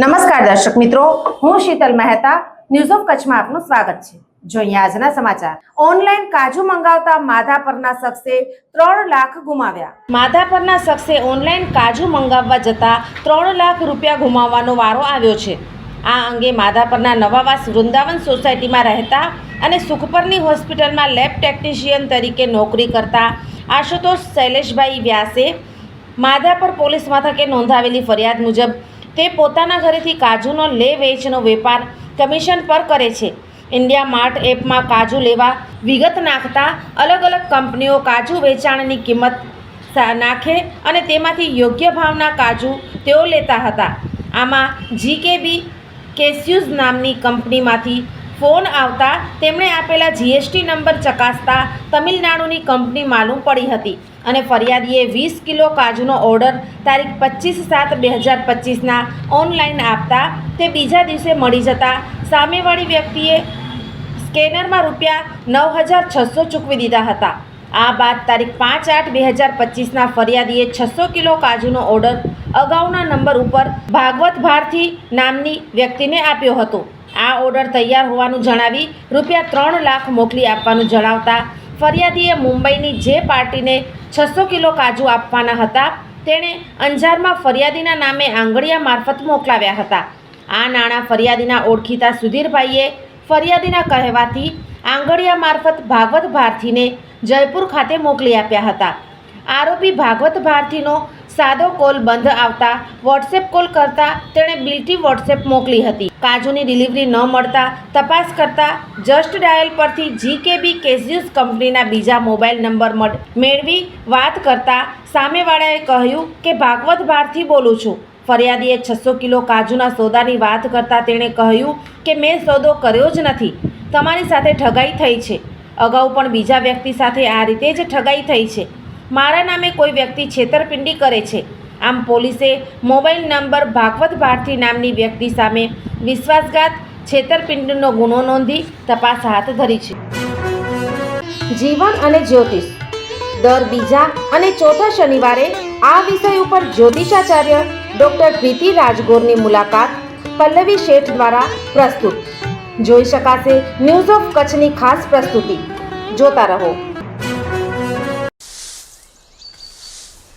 નમસ્કાર દર્શક મિત્રો, હું શીતલ મહેતા ન્યૂઝ ઓફ કચ્છમાં આપનું સ્વાગત છે. જોઈએ આજના સમાચાર. ઓનલાઈન કાજુ મંગાવતા માધાપરના શખ્સે ત્રણ લાખ ગુમાવ્યા. માધાપરના શખ્સે ઓનલાઈન કાજુ મંગાવવા જતા ત્રણ લાખ રૂપિયા ગુમાવવાનો વારો આવ્યો છે. આ અંગે માધાપરના નવાવાસ વૃંદાવન સોસાયટીમાં રહેતા અને સુખપરની હોસ્પિટલમાં લેબ ટેકનિશિયન તરીકે નોકરી કરતા આશુતોષ શૈલેષભાઈ વ્યાસે માધાપર પોલીસ મથકે નોંધાવેલી ફરિયાદ મુજબ તે પોતાના ઘરેથી કાજુનો લે વેચનો વેપાર કમિશન પર કરે છે. ઇન્ડિયા માર્ટ એપમાં કાજુ લેવા વિગત નાખતા અલગ અલગ કંપનીઓ કાજુ વેચાણની કિંમત નાખે અને તેમાંથી યોગ્ય ભાવના કાજુ તેઓ લેતા હતા. આમાં જીકેબી કેસ્યુઝ નામની કંપનીમાંથી ફોન આવતા તેમણે આપેલા જીએસટી નંબર ચકાસતા તમિલનાડુની કંપની માલુમ પડી હતી. અને ફરિયાદીએ વીસ કિલો કાજુનો ઓર્ડર તારીખ પચીસ સાત બે હજાર પચીસના ઓનલાઈન આપતા તે બીજા દિવસે મળી જતા સામેવાળી વ્યક્તિએ સ્કેનરમાં રૂપિયા નવ હજાર છસો ચૂકવી દીધા હતા. આ બાદ તારીખ પાંચ આઠ બે હજાર પચીસના ફરિયાદીએ છસો કિલો કાજુનો ઓર્ડર અગાઉના નંબર ઉપર ભાગવત ભારતી નામની વ્યક્તિને આપ્યો હતો. આ ઓર્ડર તૈયાર હોવાનું જણાવી રૂપિયા ત્રણ લાખ મોકલી આપવાનું જણાવતા ફરિયાદીએ મુંબઈની જે પાર્ટીને છસો કિલો કાજુ આપવાના હતા, તેણે અંજારમાં ફરિયાદીના નામે આંગળીયા મારફત મોકલાવ્યા હતા. આ નાણાં ફરિયાદીના ઓળખીતા સુધીરભાઈએ ફરિયાદીના કહેવાથી આંગળીયા મારફત ભાગવત ભારતીને જયપુર ખાતે મોકલી આપ્યા હતા. આરોપી ભાગવત ભારતીનો સાદો કોલ બંધ આવતા વોટ્સએપ કોલ કરતા તેણે બિલટી વોટ્સએપ મોકલી હતી. કાજુની ડિલિવરી ન મળતા તપાસ કરતા જસ્ટ ડાયલ પરથી જીકેબી કેઝ્યુઝ કંપનીના બીજા મોબાઈલ નંબર મળ- મેળવી વાત કરતા સામેવાળાએ કહ્યું કે, ભાગવત ભારથી બોલું છું. ફરિયાદીએ છસો કિલો કાજુના સોદાની વાત કરતાં તેણે કહ્યું કે, મેં સોદો કર્યો જ નથી. તમારી સાથે ઠગાઈ થઈ છે. અગાઉ પણ બીજા વ્યક્તિ સાથે આ રીતે જ ઠગાઈ થઈ છે. મારા નામે કોઈ વ્યક્તિ છેતરપિંડી કરે છે. આમ પોલીસે મોબાઈલ નંબર ભાગવત ભારતી નામની વ્યક્તિ સામે વિશ્વાસઘાત છેતરપિંડીનો ગુનો નોંધી તપાસ હાથ ધરી છે. જીવન અને જ્યોતિષ. દર બીજા અને ચોથા શનિવારે આ વિષય ઉપર જ્યોતિષાચાર્ય ડૉક્ટર પ્રીતિ રાજગોરની મુલાકાત પલ્લવી શેઠ દ્વારા પ્રસ્તુત. જોઈ શકાશે ન્યૂઝ ઓફ કચ્છની ખાસ પ્રસ્તુતિ. જોતા રહો.